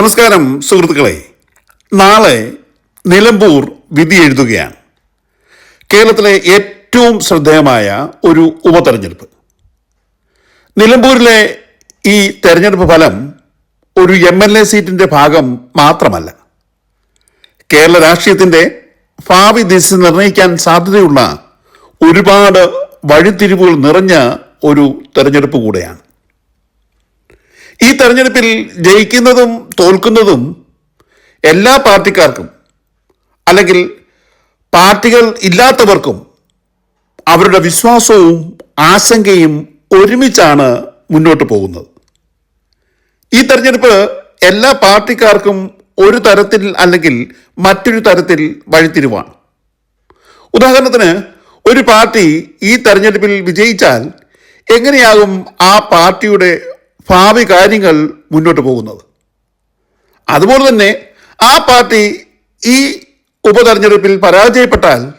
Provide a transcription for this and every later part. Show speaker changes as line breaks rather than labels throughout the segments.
നമസ്കാരം സുഹൃത്തുക്കളെ. നാളെ നിലമ്പൂർ വിധി എഴുതുകയാണ്. കേരളത്തിലെ ഏറ്റവും ശ്രദ്ധേയമായ ഒരു ഉപതെരഞ്ഞെടുപ്പ്. നിലമ്പൂരിലെ ഈ തെരഞ്ഞെടുപ്പ് ഫലം ഒരു എം എൽ എ സീറ്റിന്റെ ഭാഗം മാത്രമല്ല. കേരള രാഷ്ട്രീയത്തിന്റെ ഭാവി ദിശ നിർണയിക്കാൻ സാധ്യതയുള്ള ഒരുപാട് വഴിത്തിരിവുകൾ നിറഞ്ഞ ഒരു തെരഞ്ഞെടുപ്പ് കൂടെയാണ്. ഈ തെരഞ്ഞെടുപ്പിൽ ജയിക്കുന്നതും തോൽക്കുന്നതും എല്ലാ പാർട്ടിക്കാർക്കും അല്ലെങ്കിൽ പാർട്ടികൾ ഇല്ലാത്തവർക്കും അവരുടെ വിശ്വാസവും ആശങ്കയും ഒരുമിച്ചാണ് മുന്നോട്ട് പോകുന്നത്. ഈ തെരഞ്ഞെടുപ്പ് എല്ലാ പാർട്ടിക്കാർക്കും ഒരു തരത്തിൽ അല്ലെങ്കിൽ മറ്റൊരു തരത്തിൽ വഴിത്തിരിവാണ്. ഉദാഹരണത്തിന് ഒരു പാർട്ടി ഈ തെരഞ്ഞെടുപ്പിൽ വിജയിച്ചാൽ എങ്ങനെയാകും ആ പാർട്ടിയുടെ ഭാവി കാര്യങ്ങൾ മുന്നോട്ട് പോകുന്നത്. അതുപോലെ തന്നെ ആ പാർട്ടി ഈ ഉപതെരഞ്ഞെടുപ്പിൽ പരാജയപ്പെട്ടാൽ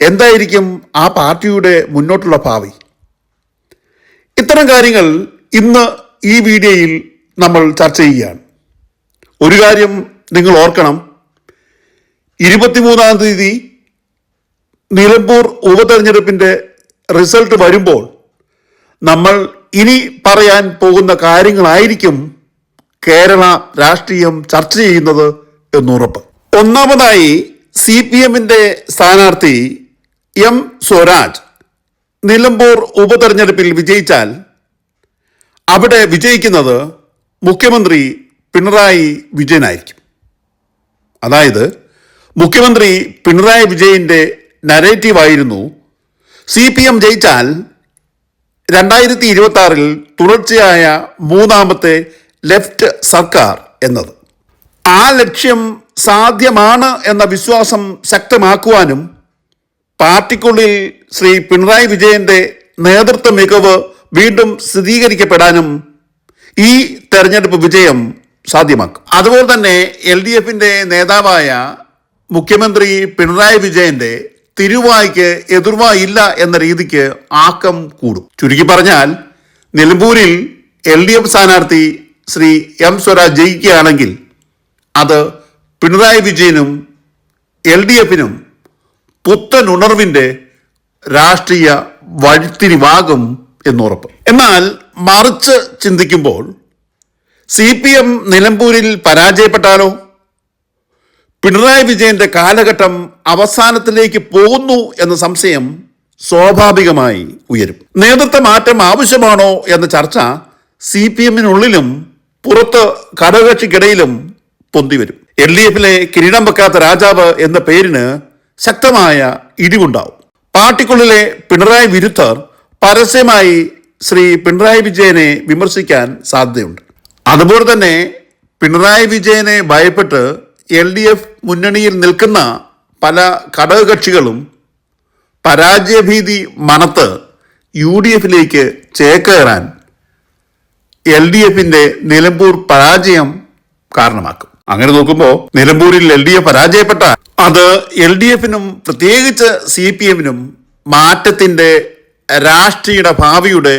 എന്തായിരിക്കും ആ പാർട്ടിയുടെ മുന്നോട്ടുള്ള ഭാവി? ഇത്തരം കാര്യങ്ങൾ ഇന്ന് ഈ വീഡിയോയിൽ നമ്മൾ ചർച്ച ചെയ്യുകയാണ്. ഒരു കാര്യം നിങ്ങൾ ഓർക്കണം. ഇരുപത്തിമൂന്നാം തീയതി നിലമ്പൂർ ഉപതെരഞ്ഞെടുപ്പിന്റെ റിസൾട്ട് വരുമ്പോൾ നമ്മൾ ഇനി പറയാൻ പോകുന്ന കാര്യങ്ങളായിരിക്കും കേരള രാഷ്ട്രീയം ചർച്ച ചെയ്യുന്നത് എന്നുറപ്പ്. ഒന്നാമതായി സി പി എമ്മിന്റെ സ്ഥാനാർത്ഥി എം സ്വരാജ് നിലമ്പൂർ ഉപതെരഞ്ഞെടുപ്പിൽ വിജയിച്ചാൽ അവിടെ വിജയിക്കുന്നത് മുഖ്യമന്ത്രി പിണറായി വിജയനായിരിക്കും. അതായത് മുഖ്യമന്ത്രി പിണറായി വിജയന്റെ നരേറ്റീവായിരുന്നു സി പി എം ജയിച്ചാൽ രണ്ടായിരത്തി ഇരുപത്തി ആറിൽ തുടർച്ചയായ മൂന്നാമത്തെ ലെഫ്റ്റ് സർക്കാർ എന്നത്. ആ ലക്ഷ്യം സാധ്യമാണ് എന്ന വിശ്വാസം ശക്തമാക്കുവാനും പാർട്ടിക്കുള്ളിൽ ശ്രീ പിണറായി വിജയന്റെ നേതൃത്വ മികവ് വീണ്ടും സ്ഥിരീകരിക്കപ്പെടാനും ഈ തെരഞ്ഞെടുപ്പ് വിജയം സാധ്യമാക്കും. അതുപോലെ തന്നെ എൽ ഡി എഫിന്റെ നേതാവായ മുഖ്യമന്ത്രി പിണറായി വിജയന്റെ തിരുവായ്ക്ക് എതിർവായില്ല എന്ന രീതിക്ക് ആക്കം കൂടും. ചുരുക്കി പറഞ്ഞാൽ നിലമ്പൂരിൽ എൽ ഡി എഫ് സ്ഥാനാർത്ഥി ശ്രീ എം സ്വരാജ് ജയിക്കുകയാണെങ്കിൽ അത് പിണറായി വിജയനും എൽ ഡി എഫിനും പുത്തൻ ഉണർവിന്റെ രാഷ്ട്രീയ വഴിത്തിരിവാകും എന്നുറപ്പ്. എന്നാൽ മറിച്ച് ചിന്തിക്കുമ്പോൾ സി പി എം നിലമ്പൂരിൽ പരാജയപ്പെട്ടാലോ? പിണറായി വിജയന്റെ കാലഘട്ടം അവസാനത്തിലേക്ക് പോകുന്നു എന്ന സംശയം സ്വാഭാവികമായി ഉയരും. നേതൃത്വ മാറ്റം ആവശ്യമാണോ എന്ന ചർച്ച സി പി എമ്മിനുള്ളിലും പുറത്ത് ഘടകകക്ഷിക്കിടയിലും പൊന്തിവരും. എൽ ഡി എഫിലെ കിരീടം വെക്കാത്ത രാജാവ് എന്ന പേരിന് ശക്തമായ ഇടിവുണ്ടാവും. പാർട്ടിക്കുള്ളിലെ പിണറായി വിരുദ്ധർ പരസ്യമായി ശ്രീ പിണറായി വിജയനെ വിമർശിക്കാൻ സാധ്യതയുണ്ട്. അതുപോലെ തന്നെ പിണറായി വിജയനെ ഭയപ്പെട്ട് എൽ ഡി എഫ് മുന്നണിയിൽ നിൽക്കുന്ന പല ഘടകകക്ഷികളും പരാജയഭീതി മണത്ത് യു ഡി എഫിലേക്ക് ചേക്കേറാൻ എൽ ഡി എഫിന്റെ നിലമ്പൂർ പരാജയം കാരണമാക്കും. അങ്ങനെ നോക്കുമ്പോൾ നിലമ്പൂരിൽ എൽ ഡി എഫ് പരാജയപ്പെട്ട അത് എൽ ഡി എഫിനും പ്രത്യേകിച്ച് സി പി എമ്മിനും മാറ്റത്തിന്റെ രാഷ്ട്രീയ ഭാവിയുടെ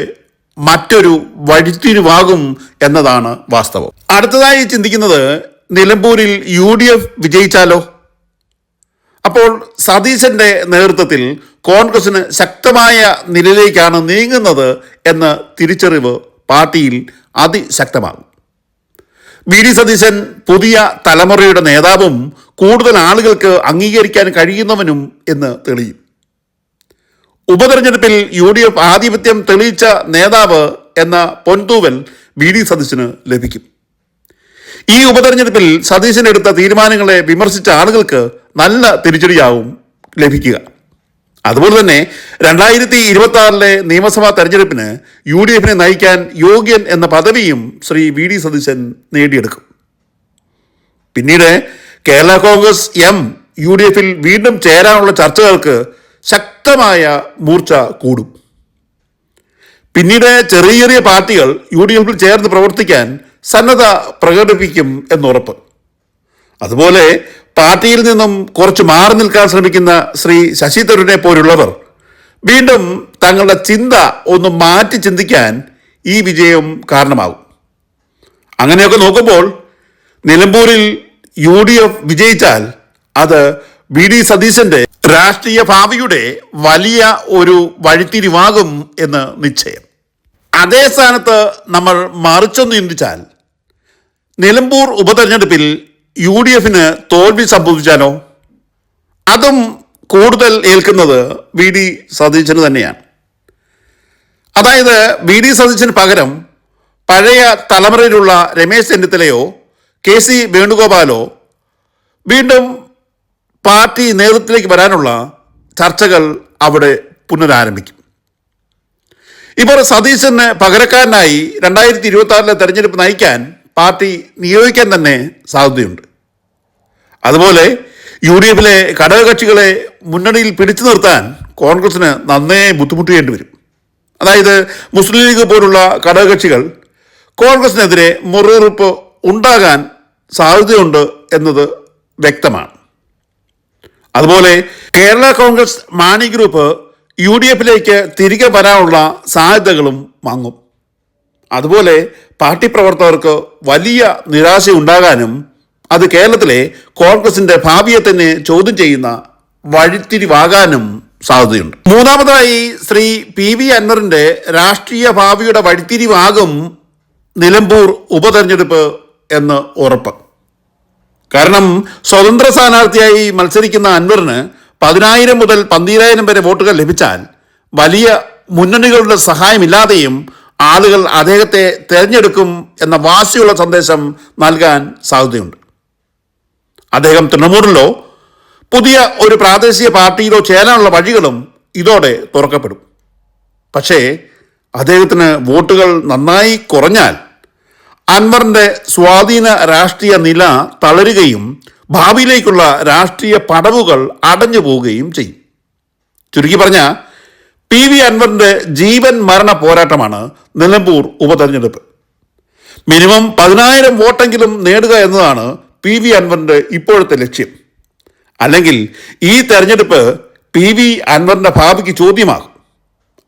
മറ്റൊരു വഴിത്തിരിവാകും എന്നതാണ് വാസ്തവം. അടുത്തതായി ചിന്തിക്കുന്നത് നിലമ്പൂരിൽ യു ഡി എഫ് വിജയിച്ചാലോ? അപ്പോൾ സതീശന്റെ നേതൃത്വത്തിൽ കോൺഗ്രസിന് ശക്തമായ നിലയിലേക്കാണ് നീങ്ങുന്നത് എന്ന തിരിച്ചറിവ് പാർട്ടിയിൽ അതിശക്തമാകും. വി ഡി സതീശൻ പുതിയ തലമുറയുടെ നേതാവും കൂടുതൽ ആളുകൾക്ക് അംഗീകരിക്കാൻ കഴിയുന്നവനും എന്ന് തെളിയും. ഉപതെരഞ്ഞെടുപ്പിൽ യു ഡി എഫ് ആധിപത്യം തെളിയിച്ച നേതാവ് എന്ന പൊൻതൂവൽ വി ഡി സതീശന് ലഭിക്കും. ഈ ഉപതെരഞ്ഞെടുപ്പിൽ സതീശൻ എടുത്ത തീരുമാനങ്ങളെ വിമർശിച്ച ആളുകൾക്ക് നല്ല തിരിച്ചടിയാവും ലഭിക്കുക. അതുപോലെ തന്നെ രണ്ടായിരത്തി ഇരുപത്തി ആറിലെ നിയമസഭാ തെരഞ്ഞെടുപ്പിന് യു ഡി എഫിനെ നയിക്കാൻ യോഗ്യൻ എന്ന പദവിയും ശ്രീ വി ഡി സതീശൻ നേടിയെടുക്കും. പിന്നീട് Kerala Congress M U D എഫിൽ വീണ്ടും ചേരാനുള്ള ചർച്ചകൾക്ക് ശക്തമായ മൂർച്ച കൂടും. പിന്നീട് ചെറിയ ചെറിയ പാർട്ടികൾ യു ഡി എഫിൽ ചേർന്ന് പ്രവർത്തിക്കാൻ സന്നദ്ധ പ്രകടിപ്പിക്കും എന്നുറപ്പ്. അതുപോലെ പാർട്ടിയിൽ നിന്നും കുറച്ച് മാറി നിൽക്കാൻ ശ്രമിക്കുന്ന ശ്രീ ശശി തരൂരിനെ പോലുള്ളവർ വീണ്ടും തങ്ങളുടെ ചിന്ത ഒന്ന് മാറ്റി ചിന്തിക്കാൻ ഈ വിജയം കാരണമാകും. അങ്ങനെയൊക്കെ നോക്കുമ്പോൾ നിലമ്പൂരിൽ യു ഡി എഫ് വിജയിച്ചാൽ അത് വി ഡി സതീശന്റെ രാഷ്ട്രീയ ഭാവിയുടെ വലിയ ഒരു വഴിത്തിരിവാകും എന്ന് നിശ്ചയം. അതേ സ്ഥാനത്ത് നമ്മൾ മറിച്ചൊന്ന് ചിന്തിച്ചാൽ നിലമ്പൂർ ഉപതെരഞ്ഞെടുപ്പിൽ യു ഡി എഫിന് തോൽവി സംഭവിച്ചാലോ? അതും കൂടുതൽ ഏൽക്കുന്നത് വി ഡി സതീശന് തന്നെയാണ്. അതായത് വി ഡി സതീശന് പകരം പഴയ തലമുറയിലുള്ള രമേശ് ചെന്നിത്തലയോ കെ സി വേണുഗോപാലോ വീണ്ടും പാർട്ടി നേതൃത്വത്തിലേക്ക് വരാനുള്ള ചർച്ചകൾ അവിടെ പുനരാരംഭിക്കും. ഇപ്പോൾ സതീശന് പകരക്കാരനായി രണ്ടായിരത്തി ഇരുപത്തി ആറിലെ തെരഞ്ഞെടുപ്പ് നയിക്കാൻ പാർട്ടി നിയോഗിക്കാൻ തന്നെ സാധ്യതയുണ്ട്. അതുപോലെ യു ഡി എഫിലെ ഘടകകക്ഷികളെ മുന്നണിയിൽ പിടിച്ചു നിർത്താൻ കോൺഗ്രസിന് നന്നേ ബുദ്ധിമുട്ടേണ്ടി വരും. അതായത് മുസ്ലിം ലീഗ് പോലുള്ള ഘടകകക്ഷികൾ കോൺഗ്രസിനെതിരെ മുറിവുറുപ്പ് ഉണ്ടാകാൻ സാധ്യതയുണ്ട് എന്നത് വ്യക്തമാണ്. അതുപോലെ Kerala Congress Mani group U D എഫിലേക്ക് തിരികെ വരാനുള്ള സാധ്യതകളും വാങ്ങും അതുപോലെ പാർട്ടി പ്രവർത്തകർക്ക് വലിയ നിരാശയുണ്ടാകാനും അത് കേരളത്തിലെ കോൺഗ്രസിന്റെ ഭാവിയെ തന്നെ ചോദ്യം ചെയ്യുന്ന വഴിത്തിരിവാകാനും സാധ്യതയുണ്ട്. മൂന്നാമതായി ശ്രീ പി വി അൻവറിന്റെ രാഷ്ട്രീയ ഭാവിയുടെ വഴിത്തിരിവാകും നിലമ്പൂർ ഉപതെരഞ്ഞെടുപ്പ് എന്ന് ഉറപ്പ്. കാരണം സ്വതന്ത്ര സ്ഥാനാർത്ഥിയായി മത്സരിക്കുന്ന അൻവറിന് പതിനായിരം മുതൽ പന്തീരായിരം വരെ വോട്ടുകൾ ലഭിച്ചാൽ വലിയ മുന്നണികളുടെ സഹായമില്ലാതെയും ആളുകൾ അദ്ദേഹത്തെ തെരഞ്ഞെടുക്കും എന്ന വാശിയുള്ള സന്ദേശം നൽകാൻ സാധ്യതയുണ്ട്. അദ്ദേഹം തൃണമൂലിലോ പുതിയ ഒരു പ്രാദേശിക പാർട്ടിയിലോ ചേരാനുള്ള വഴികളും ഇതോടെ തുറക്കപ്പെടും. പക്ഷേ അദ്ദേഹത്തിന് വോട്ടുകൾ നന്നായി കുറഞ്ഞാൽ അൻവറിന്റെ സ്വാധീന രാഷ്ട്രീയ നില തളരുകയും ഭാവിയിലേക്കുള്ള രാഷ്ട്രീയ പടവുകൾ അടഞ്ഞു പോവുകയും ചെയ്യും. ചുരുക്കി പറഞ്ഞാൽ പി വി അൻവറിന്റെ ജീവൻ മരണ പോരാട്ടമാണ് നിലമ്പൂർ ഉപതെരഞ്ഞെടുപ്പ്. മിനിമം പതിനായിരം വോട്ടെങ്കിലും നേടുക എന്നതാണ് പി വി അൻവറിന്റെ ഇപ്പോഴത്തെ ലക്ഷ്യം. അല്ലെങ്കിൽ ഈ തെരഞ്ഞെടുപ്പ് പി വി അൻവറിന്റെ ഭാവിക്ക് ചോദ്യമാകും.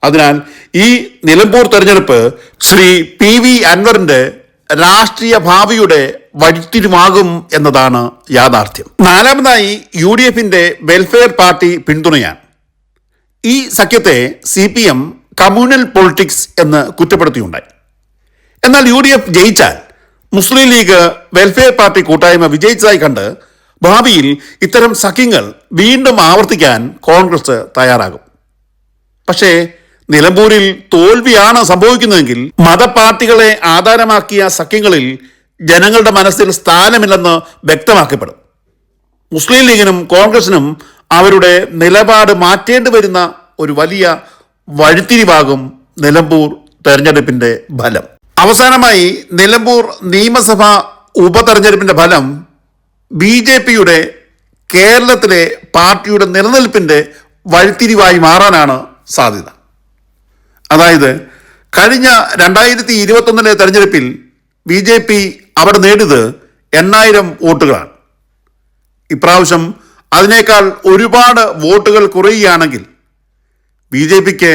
അതിനാൽ ഈ നിലമ്പൂർ തെരഞ്ഞെടുപ്പ് ശ്രീ പി വി അൻവറിന്റെ രാഷ്ട്രീയ ഭാവിയുടെ വഴിത്തിരിവാകും എന്നതാണ് യാഥാർത്ഥ്യം. നാലാമതായി യു ഡി എഫിന്റെ വെൽഫെയർ പാർട്ടി പിന്തുണയാണ്. ഈ സഖ്യത്തെ C P M communal politics എന്ന് കുറ്റപ്പെടുത്തിയുണ്ടായി. എന്നാൽ യു ഡി എഫ് ജയിച്ചാൽ മുസ്ലിം ലീഗ് വെൽഫെയർ പാർട്ടി കൂട്ടായ്മ വിജയിച്ചതായി കണ്ട് ഭാവിയിൽ ഇത്തരം സഖ്യങ്ങൾ വീണ്ടും ആവർത്തിക്കാൻ കോൺഗ്രസ് തയ്യാറാകും. പക്ഷേ നിലമ്പൂരിൽ തോൽവിയാണ് സംഭവിക്കുന്നതെങ്കിൽ മതപാർട്ടികളെ ആധാരമാക്കിയ സഖ്യങ്ങളിൽ ജനങ്ങളുടെ മനസ്സിൽ സ്ഥാനമില്ലെന്ന് വ്യക്തമാക്കപ്പെടും. മുസ്ലിം ലീഗിനും കോൺഗ്രസിനും അവരുടെ നിലപാട് മാറ്റേണ്ടി വരുന്ന ഒരു വലിയ വഴിത്തിരിവാകും നിലമ്പൂർ തെരഞ്ഞെടുപ്പിന്റെ ഫലം. അവസാനമായി നിലമ്പൂർ നിയമസഭാ ഉപതെരഞ്ഞെടുപ്പിന്റെ ഫലം ബി ജെ പിയുടെ കേരളത്തിലെ പാർട്ടിയുടെ നിലനിൽപ്പിന്റെ വഴിത്തിരിവായി മാറാനാണ് സാധ്യത. അതായത് കഴിഞ്ഞ രണ്ടായിരത്തി ഇരുപത്തൊന്നിലെ തെരഞ്ഞെടുപ്പിൽ ബി ജെ പി അവിടെ നേടിയത് എണ്ണായിരം വോട്ടുകളാണ്. ഇപ്രാവശ്യം അതിനേക്കാൾ ഒരുപാട് വോട്ടുകൾ കുറയുകയാണെങ്കിൽ ബി ജെ പിക്ക്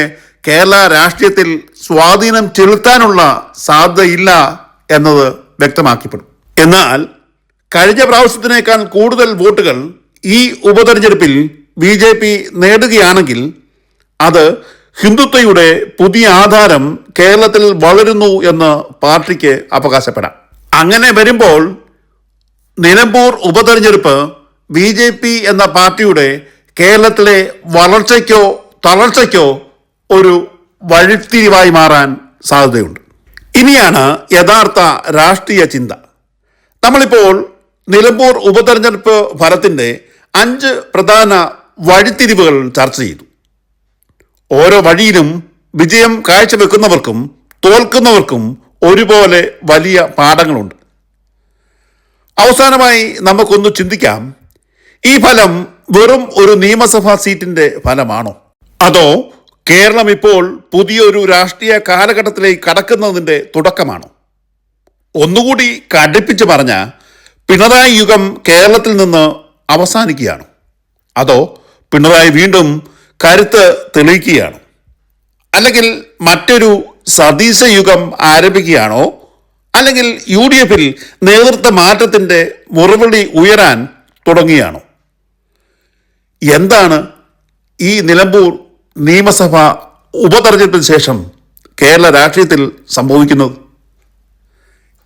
കേരള രാഷ്ട്രീയത്തിൽ സ്വാധീനം ചെലുത്താനുള്ള സാധ്യതയില്ല എന്നത് വ്യക്തമാക്കപ്പെടും. എന്നാൽ കഴിഞ്ഞ പ്രാവശ്യത്തിനേക്കാൾ കൂടുതൽ വോട്ടുകൾ ഈ ഉപതെരഞ്ഞെടുപ്പിൽ ബി ജെ പി നേടുകയാണെങ്കിൽ അത് ഹിന്ദുത്വയുടെ പുതിയ ആധാരം കേരളത്തിൽ വളരുന്നു എന്ന് പാർട്ടിക്ക് അവകാശപ്പെടാം. അങ്ങനെ വരുമ്പോൾ നിലമ്പൂർ ഉപതെരഞ്ഞെടുപ്പ് ബി ജെ പി എന്ന പാർട്ടിയുടെ കേരളത്തിലെ വളർച്ചയ്ക്കോ തളർച്ചയ്ക്കോ ഒരു വഴിത്തിരിവായി മാറാൻ സാധ്യതയുണ്ട്. ഇനിയാണ് യഥാർത്ഥ രാഷ്ട്രീയ ചിന്ത. നമ്മളിപ്പോൾ നിലമ്പൂർ ഉപതെരഞ്ഞെടുപ്പ് ഫലത്തിന്റെ അഞ്ച് പ്രധാന വഴിത്തിരിവുകൾ ചർച്ച ചെയ്തു. ഓരോ വഴിയിലും വിജയം കാഴ്ചവെക്കുന്നവർക്കും തോൽക്കുന്നവർക്കും ഒരുപോലെ വലിയ പാഠങ്ങളുണ്ട്. അവസാനമായി നമുക്കൊന്ന് ചിന്തിക്കാം ഈ ഫലം വെറും ഒരു നിയമസഭാ സീറ്റിന്റെ ഫലമാണോ? അതോ കേരളം ഇപ്പോൾ പുതിയൊരു രാഷ്ട്രീയ കാലഘട്ടത്തിലേക്ക് കടക്കുന്നതിന്റെ തുടക്കമാണോ? ഒന്നുകൂടി കടുപ്പിച്ച് പറഞ്ഞ പിണറായി യുഗം കേരളത്തിൽ നിന്ന് അവസാനിക്കുകയാണോ? അതോ പിണറായി വീണ്ടും കരുത്ത് തെളിയിക്കുകയാണ്. അല്ലെങ്കിൽ മറ്റൊരു സതീശ യുഗം ആരംഭിക്കുകയാണോ? അല്ലെങ്കിൽ യു ഡി എഫിൽ നേതൃത്വ മാറ്റത്തിന്റെ മുറവിളി ഉയരാൻ തുടങ്ങിയാണോ എന്താണ് ഈ നിലമ്പൂർ നിയമസഭ ഉപതെരഞ്ഞെടുപ്പിന് ശേഷം കേരള രാഷ്ട്രീയത്തിൽ സംഭവിക്കുന്നത്?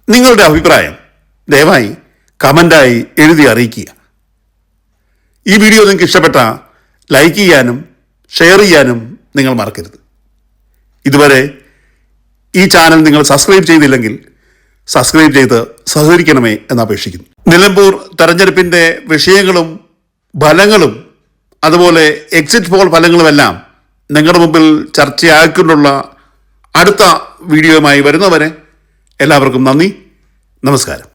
നിങ്ങളുടെ അഭിപ്രായം ദയവായി കമന്റായി എഴുതി അറിയിക്കുക. ഈ വീഡിയോ നിങ്ങൾക്ക് ഇഷ്ടപ്പെട്ട ലൈക്ക് ചെയ്യാനും ഷെയർ ചെയ്യാനും നിങ്ങൾ മറക്കരുത്. ഇതുവരെ ഈ ചാനൽ നിങ്ങൾ സബ്സ്ക്രൈബ് ചെയ്തില്ലെങ്കിൽ സബ്സ്ക്രൈബ് ചെയ്ത് സഹകരിക്കണമേ എന്ന് അപേക്ഷിക്കുന്നു. നിലമ്പൂർ തെരഞ്ഞെടുപ്പിന്റെ വിഷയങ്ങളും ഫലങ്ങളും അതുപോലെ എക്സിറ്റ് പോൾ ഫലങ്ങളുമെല്ലാം നിങ്ങളുടെ മുമ്പിൽ ചർച്ചയാക്കിക്കൊണ്ടുള്ള അടുത്ത വീഡിയോയുമായി വരുന്നവരെ എല്ലാവർക്കും നന്ദി. നമസ്കാരം.